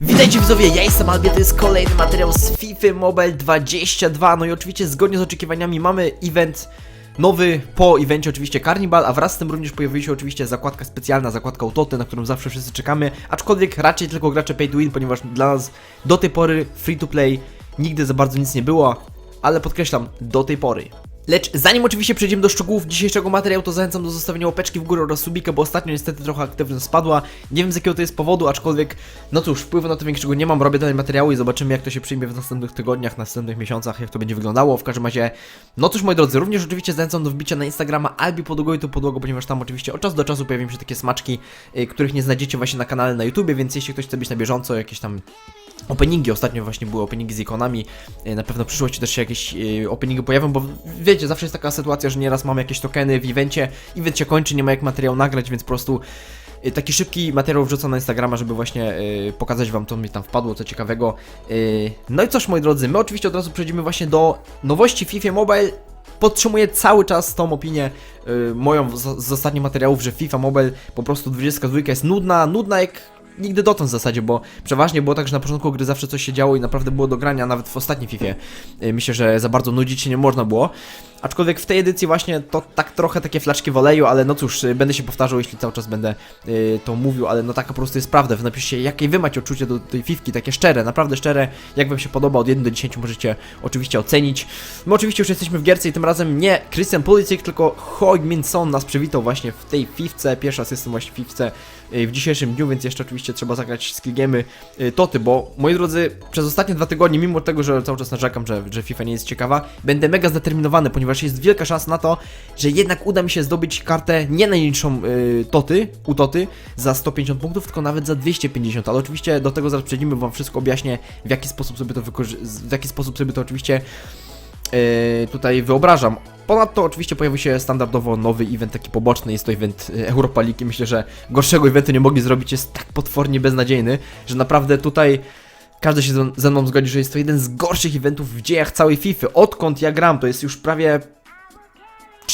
Witajcie widzowie, ja jestem Albie, to jest kolejny materiał z FIFA Mobile 22 No i oczywiście zgodnie z oczekiwaniami mamy event nowy po evencie oczywiście Carnival, a wraz z tym również pojawiła się oczywiście zakładka specjalna, zakładka Utoty, na którą zawsze wszyscy czekamy Aczkolwiek raczej tylko gracze pay to win, ponieważ dla nas do tej pory free to play nigdy za bardzo nic nie było Ale podkreślam, do tej pory Lecz zanim oczywiście przejdziemy do szczegółów dzisiejszego materiału, to zachęcam do zostawienia łapeczki w górę oraz subika, bo ostatnio niestety trochę aktywność spadła. Nie wiem z jakiego to jest powodu, aczkolwiek, no cóż, wpływu na to większego nie mam, robię dalej materiały i zobaczymy jak to się przyjmie w następnych tygodniach, następnych miesiącach, jak to będzie wyglądało. W każdym razie, no cóż moi drodzy, również oczywiście zachęcam do wbicia na Instagrama Albi Podłogo i tu podłogo, ponieważ tam oczywiście od czasu do czasu pojawią się takie smaczki, y, których nie znajdziecie właśnie na kanale na YouTubie, więc jeśli ktoś chce być na bieżąco, jakieś tam Openingi, ostatnio właśnie były openingi z ikonami, E, na pewno w przyszłości też się jakieś e, openingi pojawią, bo wiecie, zawsze jest taka sytuacja, że nieraz mamy jakieś tokeny w evencie, event się kończy, nie ma jak materiał nagrać, więc po prostu e, taki szybki materiał wrzucam na Instagrama, żeby właśnie e, pokazać wam, co mi tam wpadło, co ciekawego. E, no i cóż, moi drodzy, my oczywiście od razu przejdziemy właśnie do nowości FIFA Mobile. Podtrzymuję cały czas tą opinię y, moją z, z ostatnich materiałów, że FIFA Mobile po prostu 22 jest nudna, nudna jak nigdy dotąd w zasadzie, bo przeważnie było tak, że na początku gry zawsze coś się działo i naprawdę było do grania, nawet w ostatniej FIFA. Y, Myślę, że za bardzo nudzić się nie można było. Aczkolwiek w tej edycji właśnie to tak trochę takie flaczki w oleju, ale no cóż, y, będę się powtarzał, jeśli cały czas będę y, to mówił, ale no taka po prostu jest prawda. Napiszcie, jakie wy macie odczucie do tej fifki, takie szczere, naprawdę szczere, jak wam się podoba, od 1 do 10 możecie oczywiście ocenić. My oczywiście już jesteśmy w gierce i tym razem nie Christian Pulisic, tylko Hoi Min Son nas przywitał właśnie w tej fifce, pierwszy jestem właśnie w fifce w dzisiejszym dniu, więc jeszcze oczywiście trzeba zagrać skill gamey y, Toty, bo moi drodzy, przez ostatnie dwa tygodnie, mimo tego, że cały czas narzekam, że, że FIFA nie jest ciekawa, będę mega zdeterminowany, ponieważ jest wielka szansa na to, że jednak uda mi się zdobyć kartę nie najniższą y, Toty, u Toty, za 150 punktów, tylko nawet za 250, ale oczywiście do tego zaraz przejdziemy, bo wam wszystko objaśnię, w jaki sposób sobie to w jaki sposób sobie to oczywiście tutaj wyobrażam. Ponadto oczywiście pojawił się standardowo nowy event taki poboczny, jest to event y, Europa League i myślę, że gorszego eventu nie mogli zrobić, jest tak potwornie beznadziejny, że naprawdę tutaj każdy się ze mną zgodzi, że jest to jeden z gorszych eventów w dziejach całej FIFA. Odkąd ja gram, to jest już prawie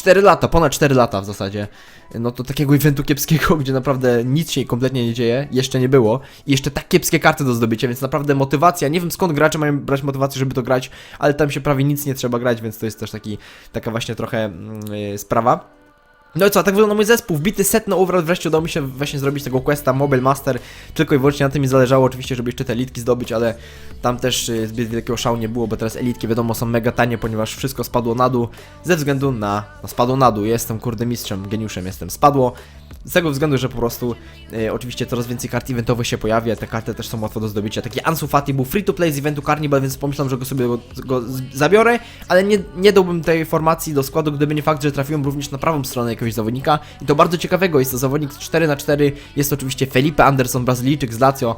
4 lata, ponad 4 lata w zasadzie. No to takiego eventu kiepskiego, gdzie naprawdę nic się kompletnie nie dzieje, jeszcze nie było. I jeszcze tak kiepskie karty do zdobycia, więc naprawdę motywacja, nie wiem skąd gracze mają brać motywację, żeby to grać, ale tam się prawie nic nie trzeba grać, więc to jest też taki, taka właśnie trochę yy, sprawa. No i co, tak wygląda mój zespół. Wbity set na overall, wreszcie udało mi się właśnie zrobić tego questa Mobile Master. Tylko i wyłącznie na tym mi zależało oczywiście, żeby jeszcze te elitki zdobyć, ale tam też y, zbyt wielkiego szału nie było, bo teraz elitki wiadomo są mega tanie, ponieważ wszystko spadło na dół ze względu na... no spadło na dół, jestem kurde mistrzem, geniuszem jestem, spadło. Z tego względu, że po prostu y, oczywiście coraz więcej kart eventowych się pojawia, te karty też są łatwo do zdobycia. Taki Ansu Fati był free to play z eventu Carnival, więc pomyślałem, że go sobie go, go zabiorę, ale nie, nie dałbym tej formacji do składu, gdyby nie fakt, że trafiłem również na prawą stronę jakiegoś zawodnika. I to bardzo ciekawego, jest to zawodnik 4 na 4 jest to oczywiście Felipe Anderson, Brazylijczyk z Lazio,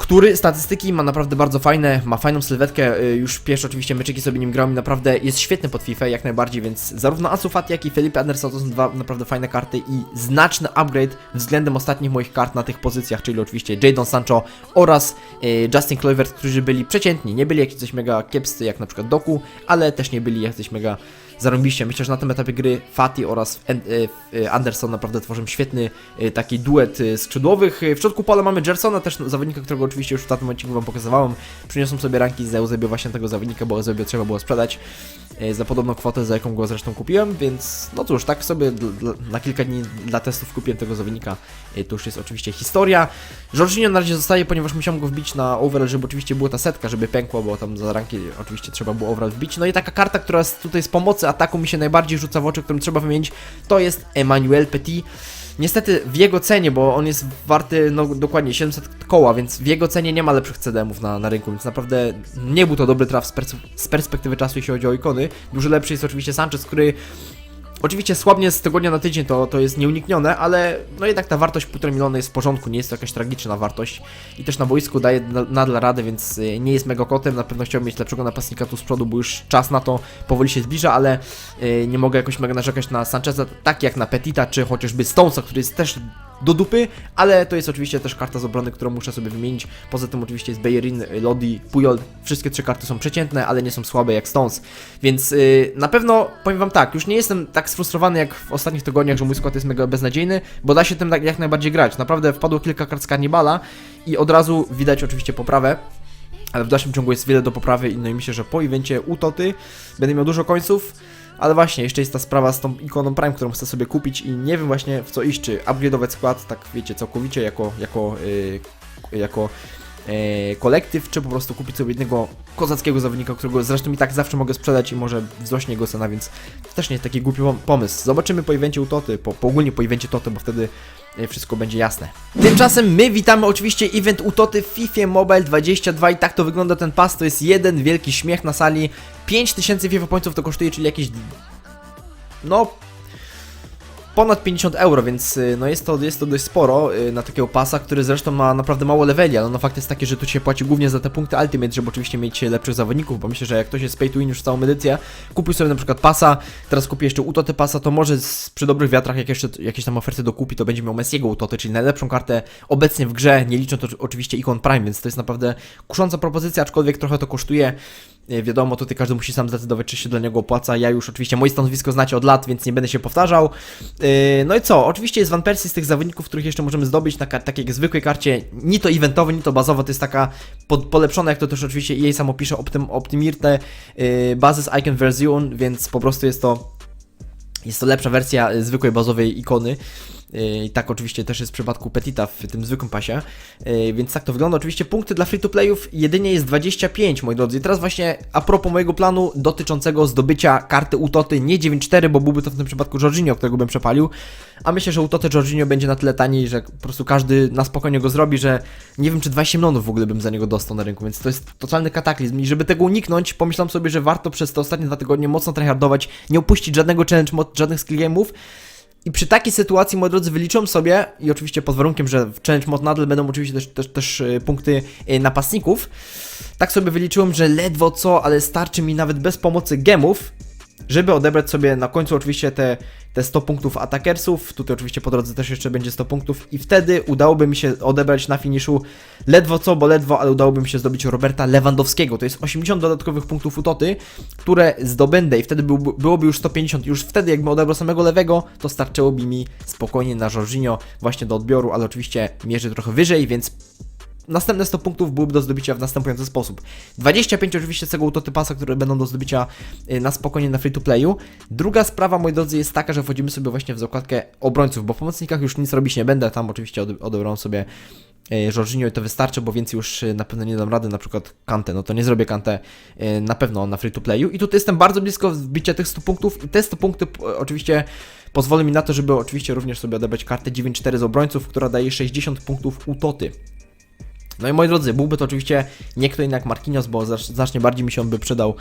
który statystyki ma naprawdę bardzo fajne, ma fajną sylwetkę, y, już pierwsze oczywiście meczyki sobie nim grałem i naprawdę jest świetny pod FIFA jak najbardziej, więc zarówno Ansu jak i Felipe Anderson to są dwa naprawdę fajne karty i znaczny upgrade względem ostatnich moich kart na tych pozycjach, czyli oczywiście Jadon Sancho oraz y, Justin Kluivert, którzy byli przeciętni, nie byli jakiś coś mega kiepscy jak na przykład Doku, ale też nie byli jacyś mega zarąbiście. Myślę, że na tym etapie gry Fati oraz y, y, Anderson naprawdę tworzą świetny y, taki duet skrzydłowych. W środku pola mamy Gersona, też zawodnika, którego oczywiście już w tamtym odcinku wam pokazywałem. Przyniosłem sobie ranki z Eusebio właśnie tego zawodnika, bo Eusebio trzeba było sprzedać za podobną kwotę, za jaką go zresztą kupiłem, więc no cóż, tak sobie na kilka dni dla testów kupiłem tego zawodnika. To już jest oczywiście historia. Jorginho na razie zostaje, ponieważ musiałem go wbić na overall, żeby oczywiście była ta setka, żeby pękło, bo tam za ranki oczywiście trzeba było overall wbić. No i taka karta, która jest tutaj z pomocy ataku mi się najbardziej rzuca w oczy, którą trzeba wymienić, to jest Emmanuel Petit. Niestety w jego cenie, bo on jest warty no dokładnie 700 koła, więc w jego cenie nie ma lepszych CDM-ów na, na rynku, więc naprawdę nie był to dobry traf z, pers- z perspektywy czasu, jeśli chodzi o ikony. Dużo lepszy jest oczywiście Sanchez, który Oczywiście słabnie z tygodnia na tydzień to, to jest nieuniknione, ale no jednak ta wartość 1,5 miliona jest w porządku, nie jest to jakaś tragiczna wartość. I też na boisku daje na- nadal radę, więc y, nie jest mega kotem, na pewno chciałbym mieć lepszego napastnika tu z przodu, bo już czas na to powoli się zbliża, ale y, nie mogę jakoś mega narzekać na Sancheza, tak jak na Petita, czy chociażby Stonesa, który jest też do dupy, ale to jest oczywiście też karta z obrony, którą muszę sobie wymienić. Poza tym oczywiście jest Bellerin, Lodi, Puyol. Wszystkie trzy karty są przeciętne, ale nie są słabe jak Stones. Więc yy, na pewno powiem wam tak, już nie jestem tak sfrustrowany jak w ostatnich tygodniach, że mój skład jest mega beznadziejny, bo da się tym tak jak najbardziej grać. Naprawdę wpadło kilka kart z Carnibala i od razu widać oczywiście poprawę. Ale w dalszym ciągu jest wiele do poprawy i no i myślę, że po evencie Utoty będę miał dużo końców. Ale właśnie, jeszcze jest ta sprawa z tą ikoną Prime, którą chcę sobie kupić i nie wiem właśnie w co iść, czy upgrade'ować skład, tak wiecie, całkowicie jako, jako, yy, jako yy, kolektyw, czy po prostu kupić sobie jednego kozackiego zawodnika, którego zresztą i tak zawsze mogę sprzedać i może wzrośnie jego cena, więc to też nie jest taki głupi pom- pomysł. Zobaczymy po evencie Utoty, po, po ogólnie po evencie Toty, bo wtedy wszystko będzie jasne. Tymczasem my witamy oczywiście event Utoty w FIFA Mobile 22 i tak to wygląda ten pas, to jest jeden wielki śmiech na sali. 5000 FIFA pońców to kosztuje, czyli jakieś no ponad 50 euro, więc y, no jest to, jest to dość sporo y, na takiego pasa, który zresztą ma naprawdę mało leveli, ale no fakt jest taki, że tu się płaci głównie za te punkty Ultimate, żeby oczywiście mieć lepszych zawodników, bo myślę, że jak ktoś jest pay to win już całą edycję, kupił sobie na przykład pasa, teraz kupi jeszcze Utotę pasa, to może przy dobrych wiatrach jak jeszcze jakieś tam oferty dokupi, to będzie miał Messiego Utotę, czyli najlepszą kartę obecnie w grze, nie licząc oczywiście ikon Prime, więc to jest naprawdę kusząca propozycja, aczkolwiek trochę to kosztuje. Nie, Wiadomo, tutaj każdy musi sam zdecydować, czy się dla niego opłaca. Ja już oczywiście moje stanowisko znacie od lat, więc nie będę się powtarzał. Yy, no i co? Oczywiście jest Van Persie z tych zawodników, których jeszcze możemy zdobyć na takiej zwykłej karcie, ni to eventowej, ni to bazowa, to jest taka pod, polepszona, jak to też oczywiście jej samo pisze, Optim, Optimirte yy, Basis Icon Version, więc po prostu jest to jest to lepsza wersja zwykłej bazowej ikony. I tak oczywiście też jest w przypadku Petita w tym zwykłym pasie. Więc tak to wygląda. Oczywiście punkty dla free-to-playów jedynie jest 25, moi drodzy. I teraz właśnie a propos mojego planu dotyczącego zdobycia karty Utoty, nie 9.4, bo byłby to w tym przypadku Jorginho, którego bym przepalił. A myślę, że Utotę Jorginho będzie na tyle taniej, że po prostu każdy na spokojnie go zrobi, że nie wiem, czy 20 milionów w ogóle bym za niego dostał na rynku, więc to jest totalny kataklizm. I żeby tego uniknąć, pomyślałem sobie, że warto przez te ostatnie dwa tygodnie mocno tryhardować, nie opuścić żadnego challenge żadnych skill game'ów. I przy takiej sytuacji, moi drodzy, wyliczą sobie, i oczywiście pod warunkiem, że w Challenge Mod nadal będą oczywiście też, też, też y, punkty y, napastników, tak sobie wyliczyłem, że ledwo co, ale starczy mi nawet bez pomocy gemów, żeby odebrać sobie na końcu oczywiście te, te 100 punktów atakersów, tutaj oczywiście po drodze też jeszcze będzie 100 punktów i wtedy udałoby mi się odebrać na finiszu ledwo co, bo ledwo, ale udałoby mi się zdobyć Roberta Lewandowskiego, to jest 80 dodatkowych punktów utoty, które zdobędę i wtedy byłby, byłoby już 150, już wtedy jakbym odebrał samego lewego, to starczyłoby mi spokojnie na Jorginho właśnie do odbioru, ale oczywiście mierzy trochę wyżej, więc następne 100 punktów byłyby do zdobycia w następujący sposób. 25 oczywiście z tego utoty pasa, które będą do zdobycia y, na spokojnie na free to playu. Druga sprawa, moi drodzy, jest taka, że wchodzimy sobie właśnie w zakładkę obrońców, bo w pomocnikach już nic robić nie będę, tam oczywiście ode- odebrałem sobie y, Jorginho i to wystarczy, bo więcej już y, na pewno nie dam rady, na przykład Kantę, no to nie zrobię Kantę na pewno na free to playu i tutaj jestem bardzo blisko wbicia tych 100 punktów i te 100 punktów y, oczywiście pozwolą mi na to, żeby oczywiście również sobie odebrać kartę 9-4 z obrońców, która daje 60 punktów utoty. No i moi drodzy, byłby to oczywiście nie kto inny jak Marquinhos, bo znacznie bardziej mi się on by przydał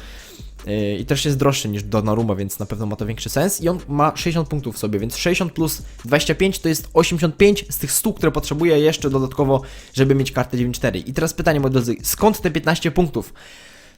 yy, i też jest droższy niż Donnarumma, więc na pewno ma to większy sens i on ma 60 punktów sobie, więc 60 plus 25 to jest 85 z tych 100, które potrzebuję jeszcze dodatkowo, żeby mieć kartę 9-4. I teraz pytanie, moi drodzy, skąd te 15 punktów?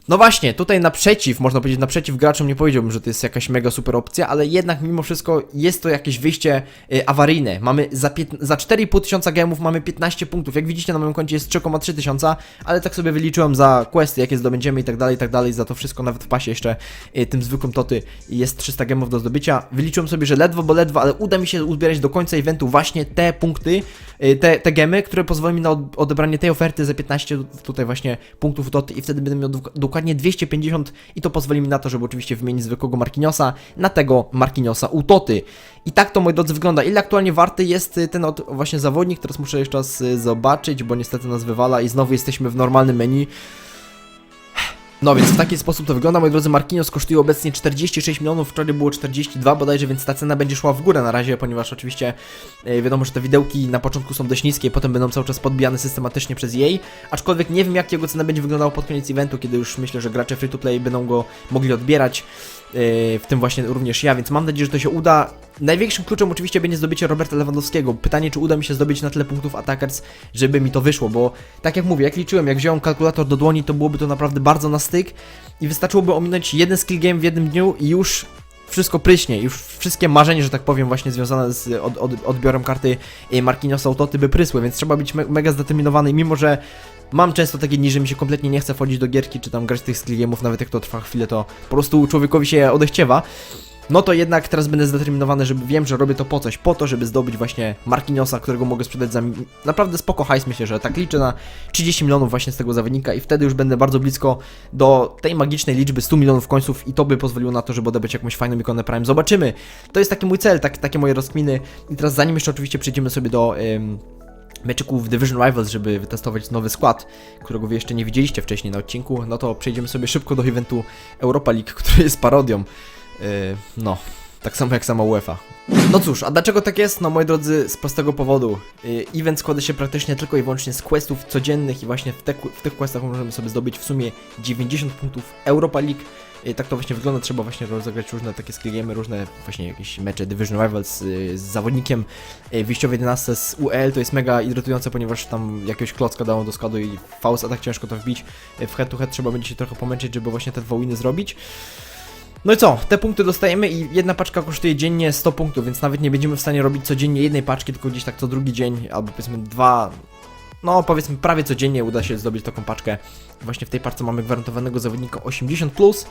No właśnie, tutaj naprzeciw, można powiedzieć naprzeciw graczom nie powiedziałbym, że to jest jakaś mega super opcja, ale jednak mimo wszystko jest to jakieś wyjście y, awaryjne. Mamy za, za 4,5 tysiąca gemów mamy 15 punktów. Jak widzicie na moim koncie jest 3,3 tysiąca, ale tak sobie wyliczyłem za questy, jakie zdobędziemy i tak dalej, i tak dalej, za to wszystko nawet w pasie jeszcze y, tym zwykłym toty jest 300 gemów do zdobycia. Wyliczyłem sobie, że ledwo, bo ledwo, ale uda mi się uzbierać do końca eventu właśnie te punkty, y, te, te gemy, które pozwolą mi na od- odebranie tej oferty za 15 tutaj właśnie punktów doty i wtedy będę miał dok- dokładnie 250 i to pozwoli mi na to, żeby oczywiście wymienić zwykłego Marquinhosa na tego Marquinhosa Utoty. I tak to, moi drodzy, wygląda. Ile aktualnie warty jest y, ten właśnie zawodnik? Teraz muszę jeszcze raz y, zobaczyć, bo niestety nas wywala i znowu jesteśmy w normalnym menu. No więc w taki sposób to wygląda, moi drodzy, Marquinhos kosztuje obecnie 46 milionów, wczoraj było 42 bodajże, więc ta cena będzie szła w górę na razie, ponieważ oczywiście e, wiadomo, że te widełki na początku są dość niskie, potem będą cały czas podbijane systematycznie przez jej, aczkolwiek nie wiem jak jego cena będzie wyglądała pod koniec eventu, kiedy już myślę, że gracze free to play będą go mogli odbierać, w tym właśnie również ja, więc mam nadzieję, że to się uda. Największym kluczem oczywiście będzie zdobycie Roberta Lewandowskiego. Pytanie, czy uda mi się zdobyć na tyle punktów atakers, żeby mi to wyszło, bo tak jak mówię, jak liczyłem, jak wziąłem kalkulator do dłoni, to byłoby to naprawdę bardzo na styk i wystarczyłoby ominąć jeden skill game w jednym dniu i już wszystko pryśnie już wszystkie marzenia, że tak powiem, właśnie związane z od, od, odbiorem karty y, Marquinhosa Autoty by prysły, więc trzeba być me mega zdeterminowany, mimo że mam często takie dni, że mi się kompletnie nie chce wchodzić do gierki, czy tam grać tych skillgame'ów, nawet jak to trwa chwilę, to po prostu człowiekowi się odechciewa. No to jednak teraz będę zdeterminowany, żeby wiem, że robię to po coś, po to, żeby zdobyć właśnie Marquinhosa, którego mogę sprzedać za naprawdę spoko hajs, myślę, że tak liczę na 30 milionów właśnie z tego zawodnika i wtedy już będę bardzo blisko do tej magicznej liczby 100 milionów końców i to by pozwoliło na to, żeby odebrać jakąś fajną ikonę Prime. Zobaczymy. To jest taki mój cel, tak, takie moje rozkminy i teraz zanim jeszcze oczywiście przejdziemy sobie do... meczyków w Division Rivals, żeby wytestować nowy skład, którego wy jeszcze nie widzieliście wcześniej na odcinku, no to przejdziemy sobie szybko do eventu Europa League, który jest parodią. Yy, no, tak samo jak sama UEFA. No cóż, a dlaczego tak jest? No moi drodzy, z prostego powodu. Yy, Event składa się praktycznie tylko i wyłącznie z questów codziennych i właśnie w, te, w tych questach możemy sobie zdobyć w sumie 90 punktów Europa League. Yy, Tak to właśnie wygląda, trzeba właśnie rozegrać różne takie skillgamy, różne właśnie jakieś mecze Division Rivals yy, z zawodnikiem wyjściowej 11 z UL, to jest mega irytujące, ponieważ tam jakiegoś klocka dało do składu i faust tak ciężko to wbić. W head to head trzeba będzie się trochę pomęczyć, żeby właśnie te dwa winy zrobić. No i co? Te punkty dostajemy i jedna paczka kosztuje dziennie 100 punktów, więc nawet nie będziemy w stanie robić codziennie jednej paczki, tylko gdzieś tak co drugi dzień, albo powiedzmy dwa, no powiedzmy prawie codziennie uda się zdobyć taką paczkę. Właśnie w tej paczce mamy gwarantowanego zawodnika 80+, plus,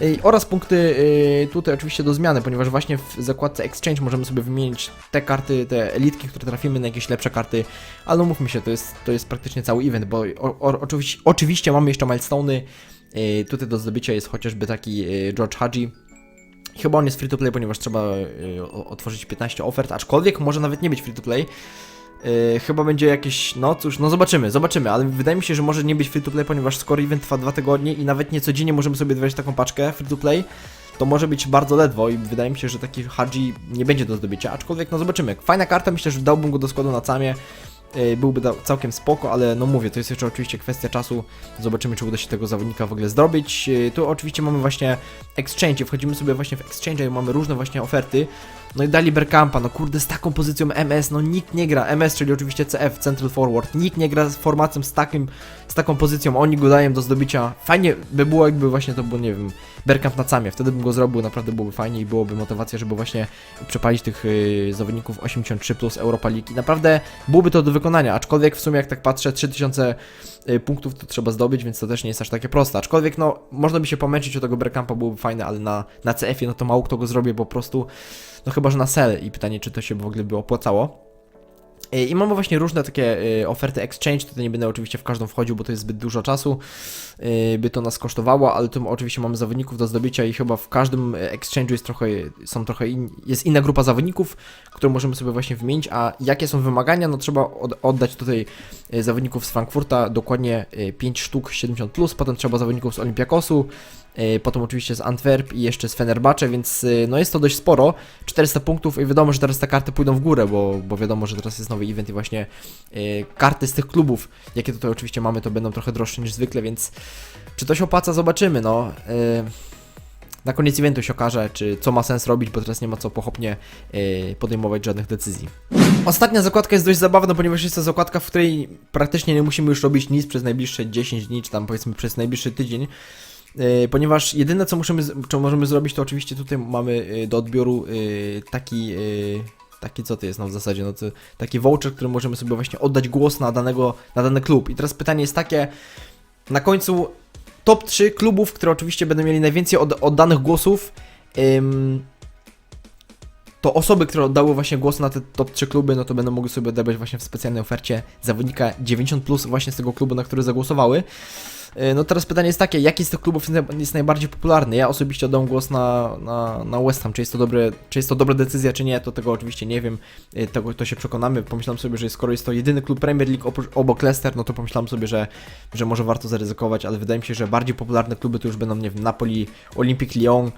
yy, oraz punkty yy, tutaj oczywiście do zmiany, ponieważ właśnie w zakładce Exchange możemy sobie wymienić te karty, te elitki, które trafimy na jakieś lepsze karty, ale no mówmy się, to jest, to jest praktycznie cały event, bo o, o, oczywiście, oczywiście mamy jeszcze milestone'y, tutaj do zdobycia jest chociażby taki yy, George Hadji. Chyba on jest free to play, ponieważ trzeba o- otworzyć 15 ofert, aczkolwiek może nawet nie być free to play. Chyba będzie jakieś, no cóż, no zobaczymy, zobaczymy, ale wydaje mi się, że może nie być free to play, ponieważ skoro event trwa dwa tygodnie i nawet nie codziennie możemy sobie dać taką paczkę free to play, to może być bardzo ledwo i wydaje mi się, że taki Hadji nie będzie do zdobycia, aczkolwiek no zobaczymy. Fajna karta, myślę, że dałbym go do składu na camie. Yy, byłby całkiem spoko, ale no mówię, to jest jeszcze oczywiście kwestia czasu. Zobaczymy, czy uda się tego zawodnika w ogóle zrobić. Yy, Tu oczywiście mamy właśnie exchange, wchodzimy sobie właśnie w exchange i mamy różne właśnie oferty. No i dali Bergkampa, no kurde, z taką pozycją MS, no nikt nie gra, MS, czyli oczywiście CF, Central Forward, nikt nie gra z formacją z takim, z taką pozycją, oni go dają do zdobycia. Fajnie by było, jakby właśnie to było, nie wiem, Bergkamp na camie, wtedy bym go zrobił, naprawdę byłoby fajnie i byłoby motywacja, żeby właśnie przepalić tych yy, zawodników 83 plus Europa League i naprawdę byłoby to do aczkolwiek w sumie jak tak patrzę, 3000 y, punktów to trzeba zdobyć, więc to też nie jest aż takie proste. Aczkolwiek no, można by się pomęczyć o tego Bergkampa, byłoby fajne, ale na, na CF-ie no to mało kto go zrobi, bo po prostu, no chyba, że na sel i pytanie, czy to się w ogóle by opłacało. Y, I mamy właśnie różne takie y, oferty exchange, tutaj nie będę oczywiście w każdą wchodził, bo to jest zbyt dużo czasu, y, by to nas kosztowało, ale tu oczywiście mamy zawodników do zdobycia i chyba w każdym exchange'u jest trochę, są trochę in, jest inna grupa zawodników, którą możemy sobie właśnie wymienić, a jakie są wymagania, no trzeba od, oddać tutaj zawodników z Frankfurta, dokładnie y, 5 sztuk 70+, plus, potem trzeba zawodników z Olympiakosu, potem oczywiście z Antwerp i jeszcze z Fenerbahce, więc y, no jest to dość sporo, 400 punktów i wiadomo, że teraz te karty pójdą w górę, bo, bo wiadomo, że teraz jest nowy event i właśnie y, karty z tych klubów, jakie tutaj oczywiście mamy, to będą trochę droższe niż zwykle, więc czy to się opłaca, zobaczymy, no. Na koniec eventu się okaże, czy co ma sens robić, bo teraz nie ma co pochopnie podejmować żadnych decyzji. Ostatnia zakładka jest dość zabawna, ponieważ jest to zakładka, w której praktycznie nie musimy już robić nic przez najbliższe 10 dni, czy tam powiedzmy przez najbliższy tydzień. Yy, ponieważ jedyne co, musimy, co możemy zrobić, to oczywiście tutaj mamy yy, do odbioru yy, taki. Taki co to jest no w zasadzie, no to taki voucher, który możemy sobie właśnie oddać głos na danego, na dany klub. I teraz pytanie jest takie, na końcu top 3 klubów, które oczywiście będą mieli najwięcej od, oddanych głosów, ym, to osoby, które oddały właśnie głos na te top 3 kluby, no to będą mogły sobie odebrać właśnie w specjalnej ofercie zawodnika 90 plus właśnie z tego klubu, na który zagłosowały. Yy, No teraz pytanie jest takie, jaki z tych klubów jest naj- jest najbardziej popularny? Ja osobiście oddam głos na, na, na West Ham. Czy jest, to dobre, czy jest to dobra decyzja, czy nie, to tego oczywiście nie wiem. Yy, Tego to się przekonamy. Pomyślałem sobie, że skoro jest to jedyny klub Premier League obok Leicester, no to pomyślałem sobie, że, że może warto zaryzykować, ale wydaje mi się, że bardziej popularne kluby to już będą, nie wiem, Napoli, Olympique Lyon,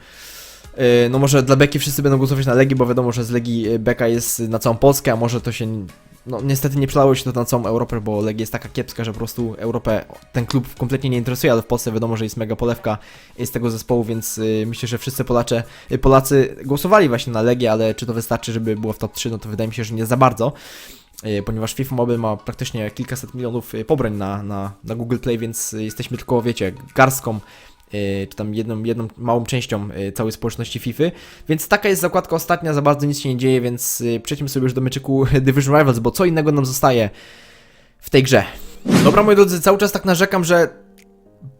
Yy, No może dla Beki wszyscy będą głosować na Legii, bo wiadomo, że z Legii Beka jest na całą Polskę, a może to się... No niestety nie przelało się to na całą Europę, bo Legia jest taka kiepska, że po prostu Europę ten klub kompletnie nie interesuje, ale w Polsce wiadomo, że jest mega polewka z tego zespołu, więc yy, myślę, że wszyscy Polacze, yy, Polacy głosowali właśnie na Legię, ale czy to wystarczy, żeby było w top 3, no to wydaje mi się, że nie za bardzo. Yy, Ponieważ FIFA Mobile ma praktycznie kilkaset milionów pobrań na, na, na Google Play, więc jesteśmy tylko, wiecie, garstką czy tam jedną, jedną małą częścią yy, całej społeczności FIFA. Więc taka jest zakładka ostatnia, za bardzo nic się nie dzieje, więc yy, przejdźmy sobie już do meczyku Division Rivals, bo co innego nam zostaje w tej grze. Dobra, moi drodzy, cały czas tak narzekam, że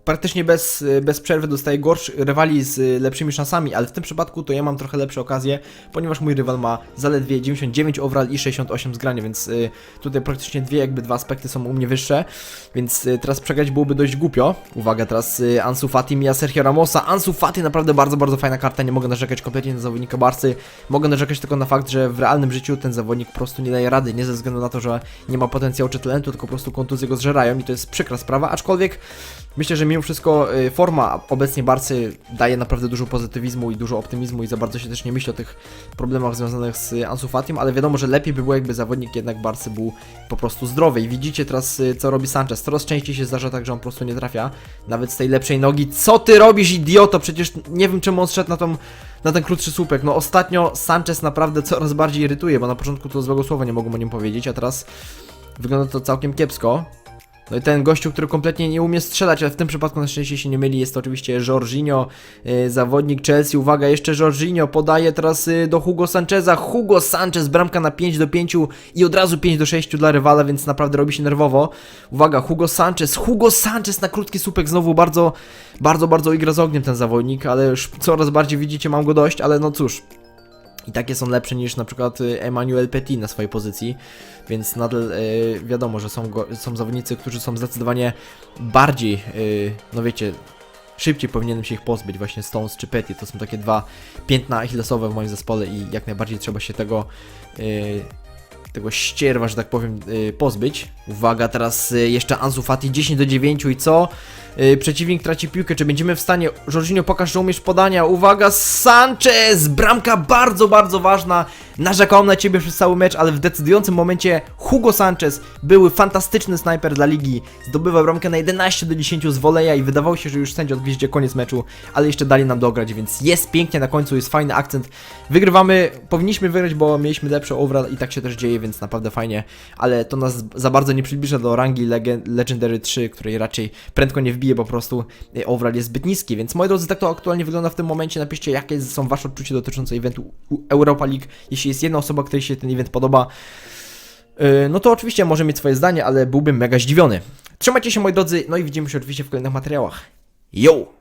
praktycznie bez, bez przerwy dostaję gorszy rywali z lepszymi szansami, ale w tym przypadku to ja mam trochę lepsze okazje, ponieważ mój rywal ma zaledwie 99 overall i 68 zgrania, więc y, tutaj praktycznie dwie, jakby dwa aspekty są u mnie wyższe, więc y, teraz przegrać byłoby dość głupio. Uwaga, teraz y, Ansu Fati mija Sergio Ramosa. Ansu Fati naprawdę bardzo, bardzo fajna karta, nie mogę narzekać kompletnie na zawodnika Barcy, mogę narzekać tylko na fakt, że w realnym życiu ten zawodnik po prostu nie daje rady, nie ze względu na to, że nie ma potencjału czy talentu, tylko po prostu kontuzje go zżerają i to jest przykra sprawa, aczkolwiek Myślę, że mimo wszystko y, forma obecnie Barcy daje naprawdę dużo pozytywizmu i dużo optymizmu i za bardzo się też nie myśli o tych problemach związanych z Ansu Fatim, ale wiadomo, że lepiej by było jakby zawodnik jednak Barcy był po prostu zdrowy i widzicie teraz y, co robi Sanchez. Coraz częściej się zdarza tak, że on po prostu nie trafia nawet z tej lepszej nogi. Co ty robisz idioto? Przecież nie wiem czemu on szedł na tą na ten krótszy słupek. No ostatnio Sanchez naprawdę coraz bardziej irytuje, bo na początku to złego słowa nie mogłem o nim powiedzieć, a teraz wygląda to całkiem kiepsko. No i ten gościu, który kompletnie nie umie strzelać, ale w tym przypadku na szczęście się nie myli, jest to oczywiście Jorginho, yy, zawodnik Chelsea. Uwaga, jeszcze Jorginho podaje teraz yy, do Hugo Sancheza. Hugo Sanchez, bramka na 5 do 5 i od razu 5 do 6 dla rywala, więc naprawdę robi się nerwowo. Uwaga, Hugo Sanchez, Hugo Sanchez na krótki słupek, znowu bardzo, bardzo, bardzo igra z ogniem ten zawodnik, ale już coraz bardziej widzicie, mam go dość, ale no cóż, i takie są lepsze niż na przykład y, Emmanuel Petit na swojej pozycji, więc nadal y, wiadomo, że są, go, są zawodnicy, którzy są zdecydowanie bardziej, y, no wiecie, szybciej powinienem się ich pozbyć, właśnie Stones czy Petit, to są takie dwa piętna achillesowe w moim zespole i jak najbardziej trzeba się tego y, tego ścierwa, że tak powiem, y, pozbyć. Uwaga, teraz y, jeszcze Ansu Fati 10 do 9 i co? Y, Przeciwnik traci piłkę, czy będziemy w stanie... Jorginho, pokaż, że umiesz podania. Uwaga, Sanchez! Bramka bardzo, bardzo ważna. Narzekałem na ciebie przez cały mecz, ale w decydującym momencie Hugo Sanchez, były fantastyczny snajper dla ligi, zdobywa bramkę na 11 do 10 z woleja i wydawało się, że już sędzia odgwiździe koniec meczu, ale jeszcze dali nam dograć, więc jest pięknie na końcu, jest fajny akcent. Wygrywamy, powinniśmy wygrać, bo mieliśmy lepszy overall i tak się też dzieje, więc naprawdę fajnie, ale to nas za bardzo nie przybliża do rangi Lege- Legendary 3, której raczej prędko nie wbije, po prostu y, overall jest zbyt niski, więc moi drodzy, tak to aktualnie wygląda w tym momencie, napiszcie jakie są wasze odczucia dotyczące eventu Europa League, jeśli jest jedna osoba, której się ten event podoba, yy, no to oczywiście może mieć swoje zdanie, ale byłbym mega zdziwiony. Trzymajcie się moi drodzy, no i widzimy się oczywiście w kolejnych materiałach. Yo!